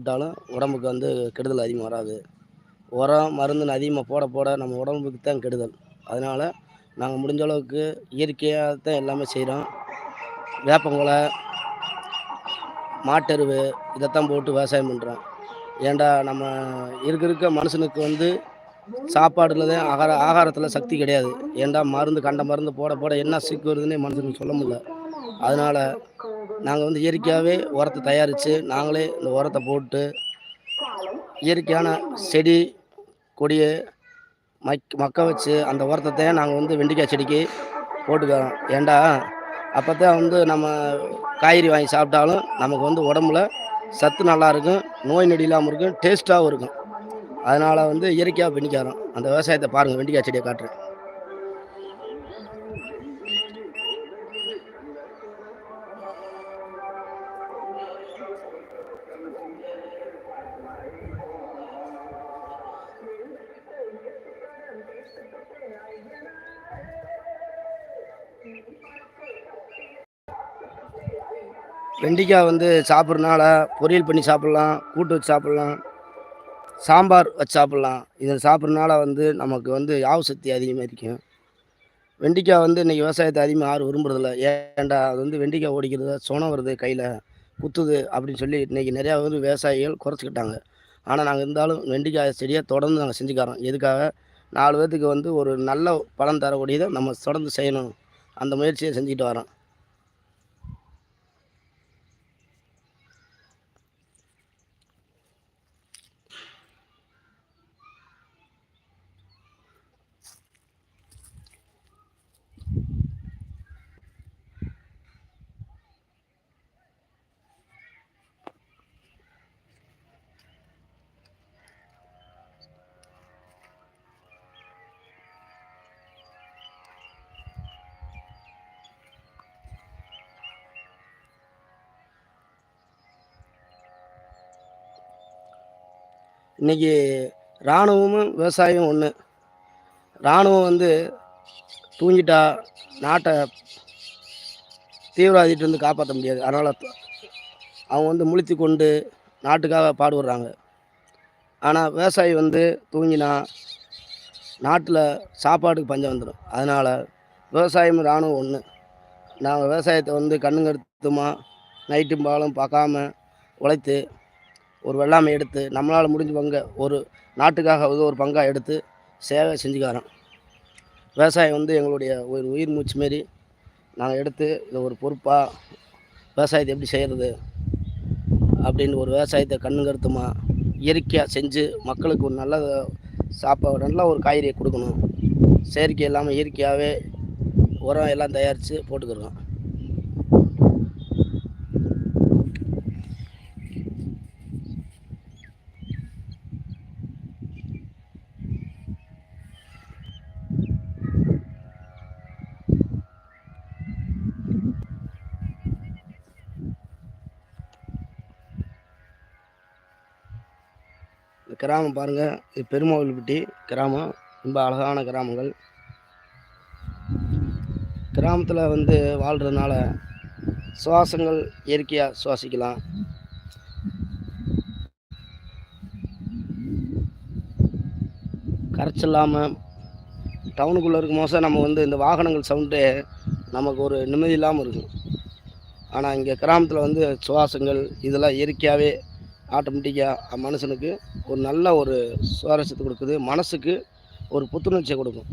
சாப்பிட்டாலும் உடம்புக்கு வந்து கெடுதல் அதிகமாக வராது. உரம் மருந்துன்னு அதிகமாக போட போட நம்ம உடம்புக்கு தான் கெடுதல். அதனால் நாங்கள் முடிஞ்ச அளவுக்கு இயற்கையாக தான் எல்லாமே செய்கிறோம் வேப்பங்குலை மாட்டெருவு இதைத்தான் போட்டு விவசாயம் பண்ணுறோம் ஏன்டா நம்ம இருக்க இருக்க மனுஷனுக்கு வந்து சாப்பாடுல தான் ஆகார ஆகாரத்தில் சக்தி கிடையாது. ஏன்டா மருந்து கண்ட மருந்து போட போட என்ன சிக்கு வருதுன்னே மனுஷனுக்கு சொல்ல முடியல. அதனால் நாங்கள் வந்து இயற்கையாகவே உரத்தை தயாரித்து நாங்களே இந்த உரத்தை போட்டு இயற்கையான செடி கொடியை மக் மக்க வச்சு அந்த உரத்தை நாங்கள் வந்து வெண்டைக்காய் செடிக்கு போட்டுக்கிறோம். ஏண்டா அப்போ தான் வந்து நம்ம காய்கறி வாங்கி சாப்பிட்டாலும் நமக்கு வந்து உடம்புல சத்து நல்லா இருக்கும் நோய் நொடி இல்லாமல் இருக்கும் டேஸ்ட்டாகவும் இருக்கும். அதனால் வந்து இயற்கையாக வெண்டிக்காய் அந்த விவசாயத்தை பாருங்கள் வெண்டிக்காய் செடியை காட்டுறேன். வெண்டிக்காய் வந்து சாப்பிட்றனால பொரியல் பண்ணி சாப்பிட்லாம் கூட்டு வச்சு சாப்பிட்லாம் சாம்பார் வச்சு சாப்பிட்லாம். இதை சாப்பிட்றனால வந்து நமக்கு வந்து யாவு சக்தி அதிகமாக இருக்கும். வெண்டிக்காய் வந்து இன்றைக்கி விவசாயத்தை அதிகமாக யாரும் விரும்புறதில்ல. ஏன்டா அது வந்து வெண்டிக்காய் ஓடிக்கிறது சொனம் வருது கையில் குத்துது அப்படின்னு சொல்லி இன்றைக்கி நிறையா வந்து விவசாயிகள் குறைச்சிக்கிட்டாங்க. ஆனால் நாங்கள் இருந்தாலும் வெண்டிக்காய் செடியை தொடர்ந்து நாங்கள் செஞ்சுக்காரோம் எதுக்காக? நாலு பேர்த்துக்கு வந்து ஒரு நல்ல பலன் தரக்கூடியதை நம்ம தொடர்ந்து செய்யணும். அந்த முயற்சியை செஞ்சுக்கிட்டு வரோம். இன்றைக்கி இராணுவமும் விவசாயம் ஒன்று இராணுவம் வந்து தூங்கிட்டா நாட்டை தீவிரவாதிகிட்ட இருந்து காப்பாற்ற முடியாது. அதனால் அவங்க வந்து முழித்து கொண்டு நாட்டுக்காக பாடுபடுறாங்க. ஆனால் விவசாயி வந்து தூங்கினா நாட்டில் சாப்பாட்டுக்கு பஞ்சம் வந்துடும் அதனால் விவசாயம் இராணுவம் ஒன்று நாங்கள் விவசாயத்தை வந்து கண்ணுங்கருத்துமா நைட்டும் பாலும் பார்க்காம உழைத்து ஒரு வெள்ளாமை எடுத்து நம்மளால் முடிஞ்ச பங்கை ஒரு நாட்டுக்காக ஒரு பங்காக எடுத்து சேவை செஞ்சுக்காரோம். விவசாயம் வந்து எங்களுடைய ஒரு உயிர் மூச்சு மாரி நாங்கள் எடுத்து இதை ஒரு பொறுப்பாக விவசாயத்தை எப்படி செய்கிறது அப்படின்னு ஒரு விவசாயத்தை கண்ணு கருத்துமா இயற்கையாக செஞ்சு மக்களுக்கு ஒரு நல்ல சாப்பாடு நல்ல ஒரு காய்கறியை கொடுக்கணும். செயற்கை இல்லாமல் இயற்கையாகவே உரம் எல்லாம் தயாரித்து போட்டுக்கிறோம். கிராமம் பாருங்கள் இது பெருமாவில்பட்டி கிராமம். ரொம்ப அழகான கிராமங்கள். கிராமத்தில் வந்து வாழ்கிறதுனால சுவாசங்கள் இயற்கையாக சுவாசிக்கலாம். கரைச்சல் இல்லாமல் டவுனுக்குள்ளே இருக்கும் போது நம்ம வந்து இந்த வாகனங்கள் சவுண்டு நமக்கு ஒரு நிம்மதி இல்லாமல் இருக்கும். ஆனால் இங்கே கிராமத்தில் வந்து சுவாசங்கள் இதெல்லாம் இயற்கையாகவே ஆட்டோமேட்டிக்காக மனுஷனுக்கு ஒரு நல்ல ஒரு சுவாரஸ்யத்தை கொடுக்குது. மனசுக்கு ஒரு புத்துணர்ச்சியை கொடுக்கும்.